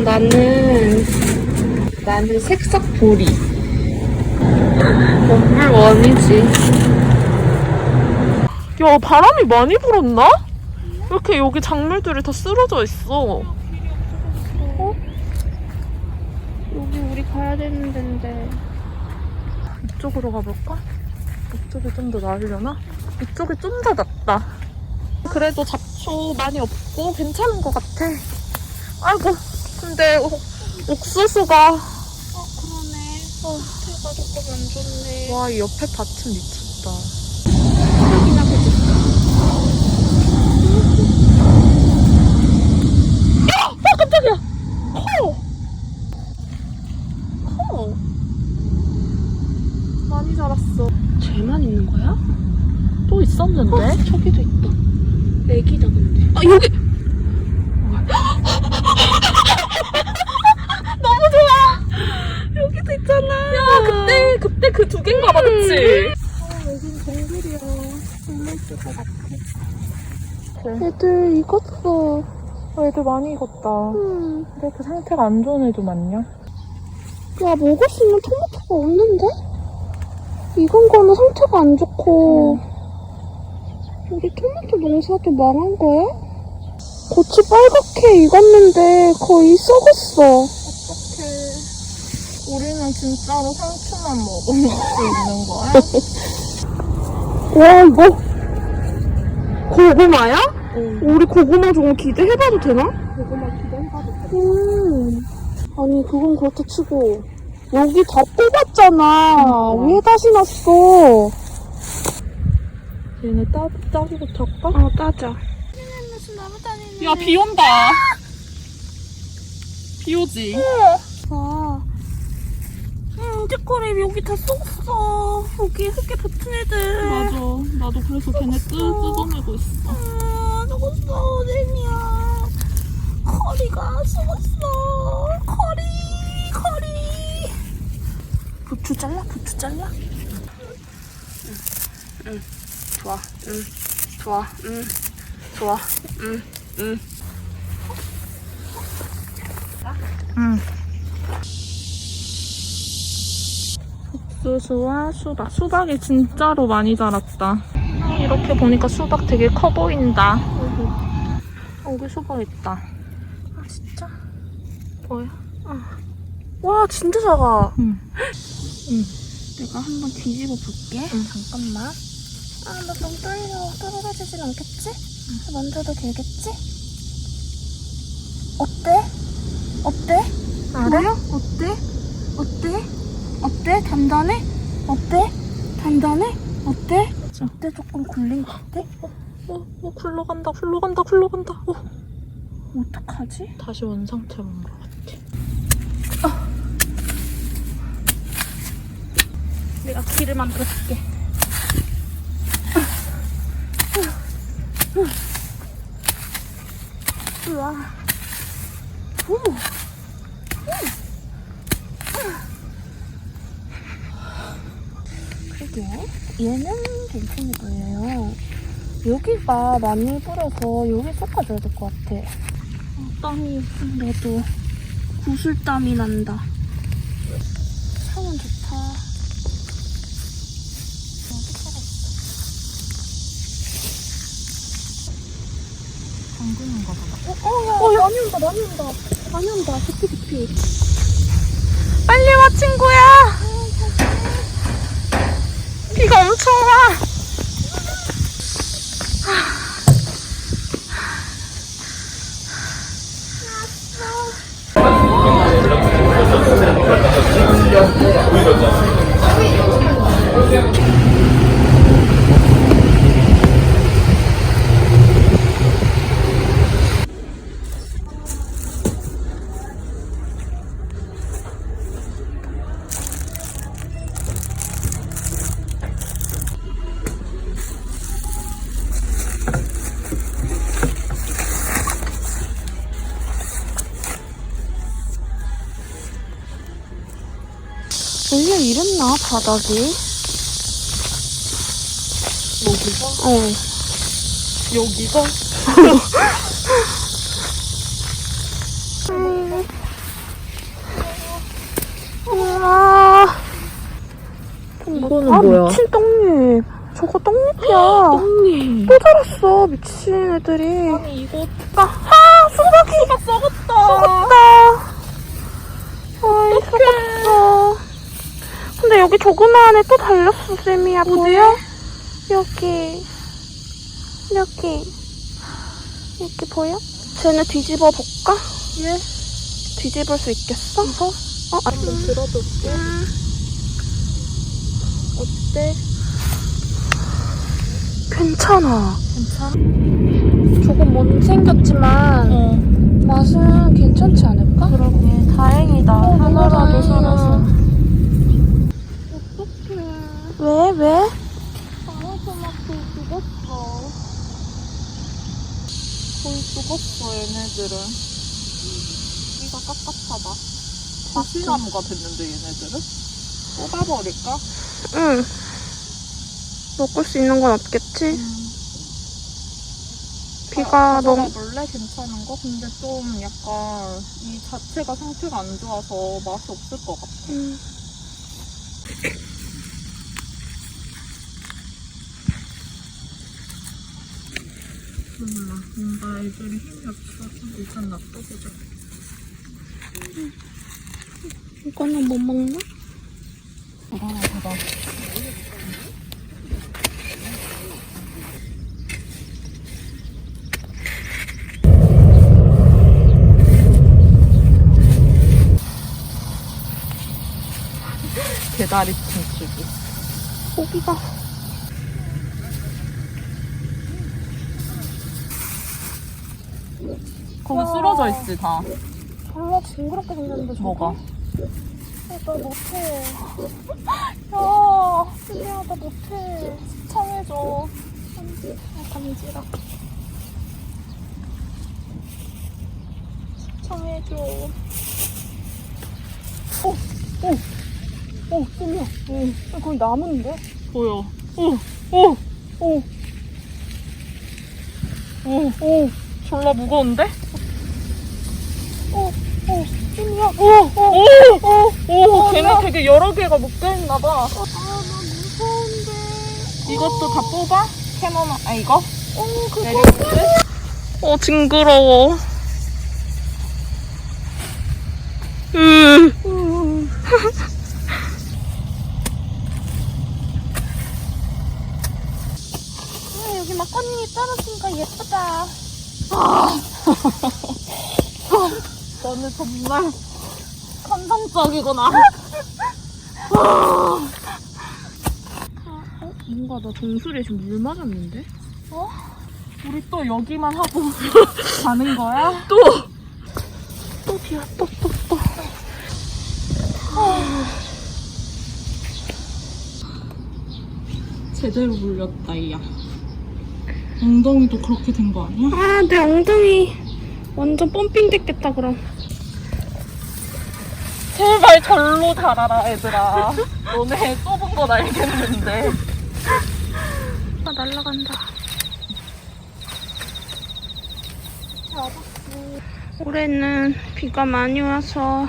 나는 나는 색석 보리. 원물 원이지. 야 바람이 많이 불었나? 이렇게 여기 작물들이 다 쓰러져 있어. 여기 우리 가야 되는 데인데. 이쪽으로 가볼까? 이쪽이 좀 더 나으려나? 이쪽이 좀 더 낫다. 그래도 잡초 많이 없고 괜찮은 것 같아. 아이고, 근데 옥- 옥수수가 아 그러네. 어, 해가 조금 안 좋네. 와 이 옆에 밭은 미쳤다. 여기나 보자. 아 깜짝이야. 커. 커. 많이 자랐어. 쟤만 있는 거야? 또 있었는데? 어, 저기도 있다. 애기다 근데. 아 여기. 너무 좋아. 여기도 있잖아. 야 그 두 개인가 봐, 그치? 아 여긴 동굴이야. 동물 수가 같아. 애들 익었어. 아, 애들 많이 익었다. 음. 근데 그 상태가 안 좋은 애도 많냐? 야 먹을 수 있는 토마토가 없는데? 익은 거는 상태가 안 좋고 우리 토마토 농사도 망한 거야? 고추 빨갛게 익었는데 거의 썩었어. 우리는 진짜로 상추만 먹을 수 있는 거야? 와 이거 고구마야? 응. 우리 고구마 좀 기대해봐도 되나? 고구마 기대해봐도 돼 음. 아니 그건 그렇다 치고 여기 다 뽑았잖아 왜 다시 났어 얘네 따, 따지고 찰까? 어 따자 야, 비 온다. 비 오지? 찌꺼리 여기 다 썩었어. 여기 흙에 붙은 애들. 맞아. 나도 그래서 걔네 뜯, 뜯어내고 있어. 아, 썩었어, 쟤니야. 커리가 썩었어. 커리, 커리. 부추 잘라, 부추 잘라. 응, 응, 좋아, 응, 좋아, 응, 좋아, 응, 응. 응. 옥수수와 수박. 수박이 진짜로 많이 자랐다. 이렇게 보니까 수박 되게 커 보인다. 여기 수박 있다. 아, 진짜? 보여? 와, 진짜 작아. 응. 내가 한번 뒤집어 볼게. 응. 잠깐만. 아, 나 너무 떨려. 떨어지진 않겠지? 만져도 되겠지? 어때? 어때? 그래? 어때? 어때? 어때? 단단해? 어때? 단단해? 어때? 어때? 조금 굴린 것 같아? 어, 어, 굴러간다, 굴러간다, 굴러간다. 어. 어떡하지? 다시 원상태로 온것 같아. 내가 길을 만들어줄게. 우와. 얘는 괜찮을 거예요. 여기가 많이 뿌려서 여기 섞어줘야 될 것 같아. 어, 땀이 나도 구슬땀이 난다. 상은 좋다. 잠그는 거봐. 어, 어, 야, 어, 야, 많이 온다, 많이 온다. 많이 온다, 깊이, 깊이. 빨리 와, 친구야! 비 가엄 원래 이랬나 바닥이? 여기가? 어. 여기가? 우와. 아. 이거는 아, 뭐야? 미친 떡잎. 저거 떡잎이야. 또 언니. 자랐어, 미친 애들이. 아니 이거 까. 아. 조그마한 애또 달렸어, 쌤이야. 보여? 여기. 여기. 여기 보여? 쟤는 뒤집어 볼까? 예. 뒤집을 수 있겠어? 이거? 어, 아, 한번 들어볼게. 음. 어때? 괜찮아. 괜찮아? 조금 못 생겼지만 어. 맛은 괜찮지 않을까? 그러게 다행이다. 어, 하나라도. 살아서. 왜? 왜? 방울토마토 죽었어. 거의 죽었어 얘네들은. 여기가 깝깝하다. 다시나무가 됐는데 얘네들은? 뽑아버릴까? 응. 먹을 수 있는 건 없겠지? 비가 너무 원래 괜찮은 거? 근데 좀 약간 이 자체가 상태가 안 좋아서 맛이 없을 것 같아. 음. 몰라. 뭔가 애들이 힘이 없어서 일단 놔둬보자. 이거는 못 먹나? 불안하다. 개다리 춤추기. 고기가 쓰러져 있지, 다. 졸라 징그럽게 생겼는데 저거? 뭐가? 어, 나 못해 야 신기하 나 못해 시청해줘 아 감지라 시청해줘 어! 어! 어! 쌤이야 어, 거기 나무인데? 보여. 오! 오! 어! 오! 오! 졸라 무거운데? 어! 어! 쌤이야 오! 오! 오! 오! 어, 걔는? 되게 여러 개가 묶여 있나 봐. 아 나 무서운데 이것도 다 뽑아? 캐논, 아, 이거? 어 그거? 어, 징그러워. 음. 음. 아, 여기 막 꽃잎이 떨어지니까 예쁘다. 너는 정말 감성적이구나. 뭔가 나 정수리에 지금 물 맞았는데? 우리 또 여기만 하고 가는 거야? 또! 또 뒤야, 또, 또, 또. 제대로 물렸다, 이야. 엉덩이도 그렇게 된 거 아니야? 아, 내 엉덩이 완전 펌핑 됐겠다, 그럼. 제발 절로 자라라, 얘들아. 너네 좁은 건 알겠는데. 아, 날라간다. 올해는 비가 많이 와서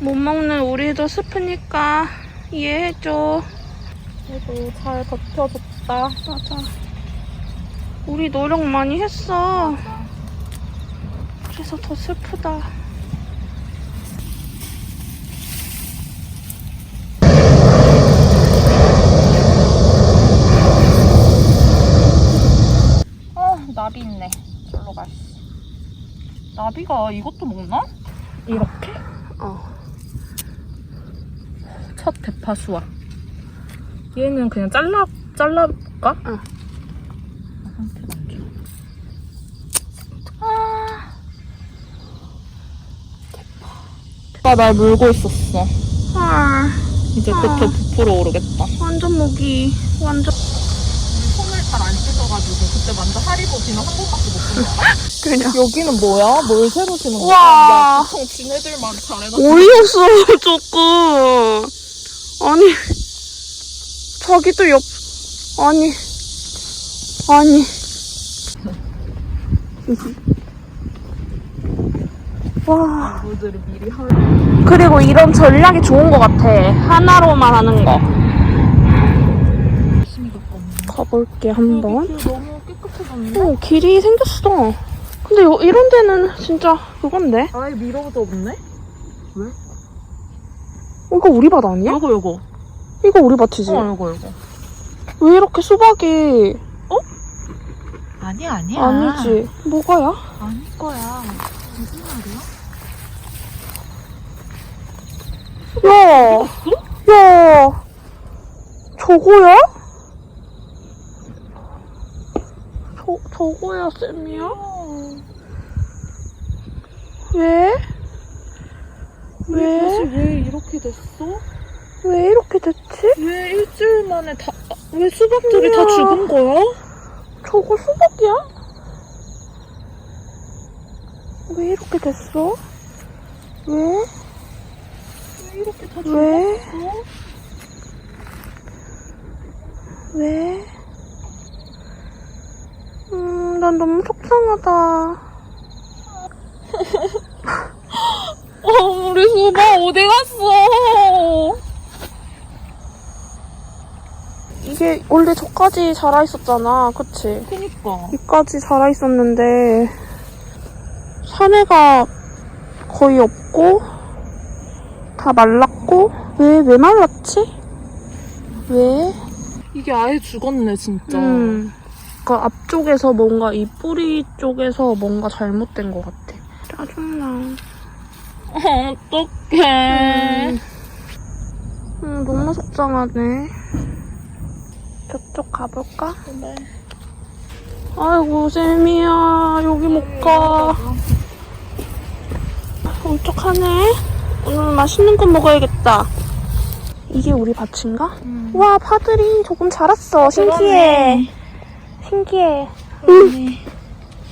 못 먹는 우리도 슬프니까 이해해줘. 그래도 잘 버텨줬다. 맞아. 우리 노력 많이 했어. 그래서 더 슬프다. 아, 나비 있네. 절로 갈. 나비가 이것도 먹나? 이렇게? 어. 첫 대파 수확. 얘는 그냥 잘라, 잘라볼까? 응. 아, 대파 날 물고 있었어. 헐. 이제부터 부풀어 오르겠다. 완전 목이 완전 안 씻어가지고 그때 완전 하리보 비는 한 번밖에 못쓴 거야. 그냥 여기는 뭐야? 뭘 새로 지는 거야? 우와. 야, 보통 지네들만 잘해놨어. 어이없어 조금 아니 자기도 옆 아니 아니 와. 그리고 이런 전략이 좋은 것 같아 하나로만 하는 거 가볼게, 한번. 여기 길 너무 깨끗해졌는데? 어, 길이 생겼어. 근데 요, 이런 데는 진짜 그건데? 아예 미러도 없네? 어, 이거 우리 밭 아니야? 요거 요거 이거 우리 밭이지? 어 요거 요거 왜 이렇게 수박이 아니야 아니야 아니지? 뭐가야? 아닐 거야 무슨 말이야? 야! 야! 저거야? 저, 저거야, 쌤이야? 왜? 왜? 왜 이렇게 됐어? 왜 이렇게 됐지? 왜 일주일 만에 다, 아, 왜 수박들이. 다 죽은 거야? 저거 수박이야? 왜 이렇게 됐어? 왜? 왜 이렇게 다 왜? 죽었어? 왜? 음, 난 너무 속상하다. 어, 우리 수박 어디 갔어? 이게 원래 저까지 자라 있었잖아, 그치? 그니까. 여기까지 자라 있었는데 산에가 거의 없고 다 말랐고 왜 왜 말랐지? 왜? 이게 아예 죽었네, 진짜. 음, 그 앞쪽에서 뭔가 이 뿌리 쪽에서 뭔가 잘못된 것 같아. 짜증나. 어떡해. 음, 음, 너무 속상하네. 저쪽 가볼까? 네. 아이고 쌤이야 여기 못 가. 울적하네. 오늘 맛있는 거 먹어야겠다. 이게 우리 밭인가? 음. 와 파들이 조금 자랐어. 신기해. 신기해.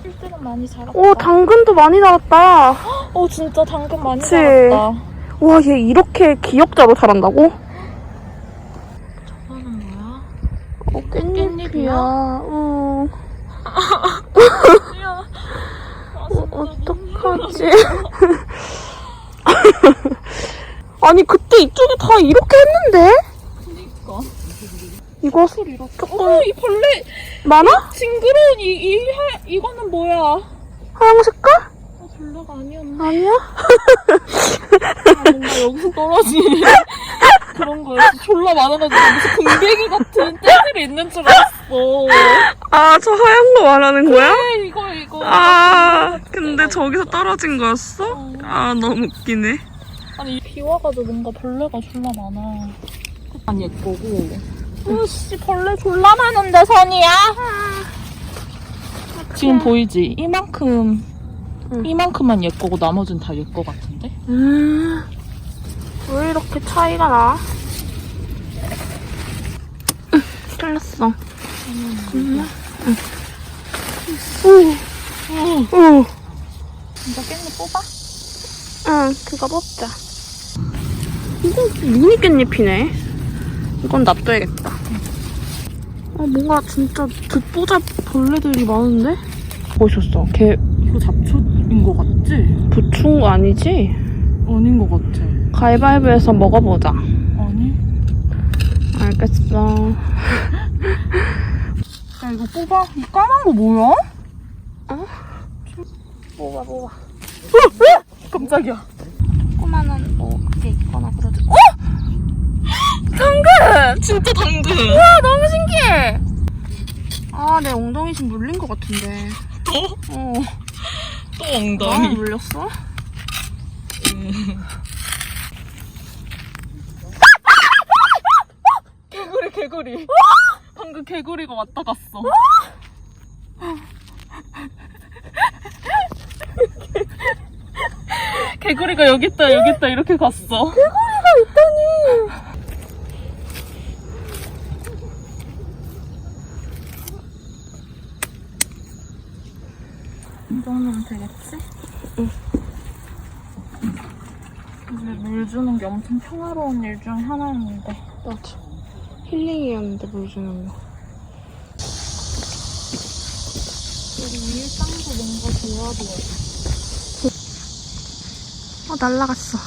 실제로 많이 자랐다. 오 당근도 많이 나왔다. 어, 진짜 당근 많이 그치? 자랐다. 와 얘 이렇게 기역자로 자란다고? 저거는 뭐야? 어 깻잎이야. 깻잎이야? 어. 야, 어, 어떡하지? 아니 그때 이쪽이 다 이렇게 했는데? 소리 이렇게. 어, 이 벌레 많아? 징그러운 이, 이, 하, 이거는 뭐야? 하얀 색깔? 어, 벌레가 아니었나? 아니야? 아, 뭔가 여기서 떨어지는 그런 거였어. 졸라 많아가지고 무슨 궁뎅이 같은 떼들이 있는 줄 알았어. 아 저 하얀 거 말하는 거야? 네, 이거, 이거. 아 근데 저기서 떨어진 거였어? 어. 아 너무 웃기네 아니, 비 와가지고 뭔가 벌레가 졸라 많아. 아니, 예거고. 으씨, 벌레 졸라 많은데, 선이야? 지금 보이지? 이만큼, 응. 이만큼만 예거고 나머지는 다 예거 같은데? 음, 왜 이렇게 차이가 나? 응, 틀렸어 응. 응. 응. 응. 진짜 깻잎 뽑아? 응, 그거 뽑자. 이거 미니 깻잎이네. 이건 놔둬야겠다. 아, 뭔가 진짜 듣보잡 벌레들이 많은데? 뭐 있었어? 걔 이거 잡초인 거 같지? 거 아니지? 아닌 거 같아. 가위바위보해서 먹어보자. 아니? 알겠어. 야, 이거 뽑아. 이 까만 거 뭐야? 뭐가 뭐가. 깜짝이야. 조그마한 뭐 그게 있거나 그러지. 어? 당근! 진짜 당근! 와 너무 신기해. 아, 내 엉덩이 지금 물린 것 같은데. 또? 어. 또 아, 엉덩이. 물렸어? 개구리, 개구리. 방금 개구리가 왔다 갔어. 개구리가 여기 있다, 여기 있다, 이렇게 갔어. 이 정도면 되겠지? 응. 이제 물 주는 게 엄청 평화로운 일 중 하나였는데. 맞아. 힐링이었는데 물 주는 거. 우리 일상도 뭔가 좋아 보여. 어, 날라갔어.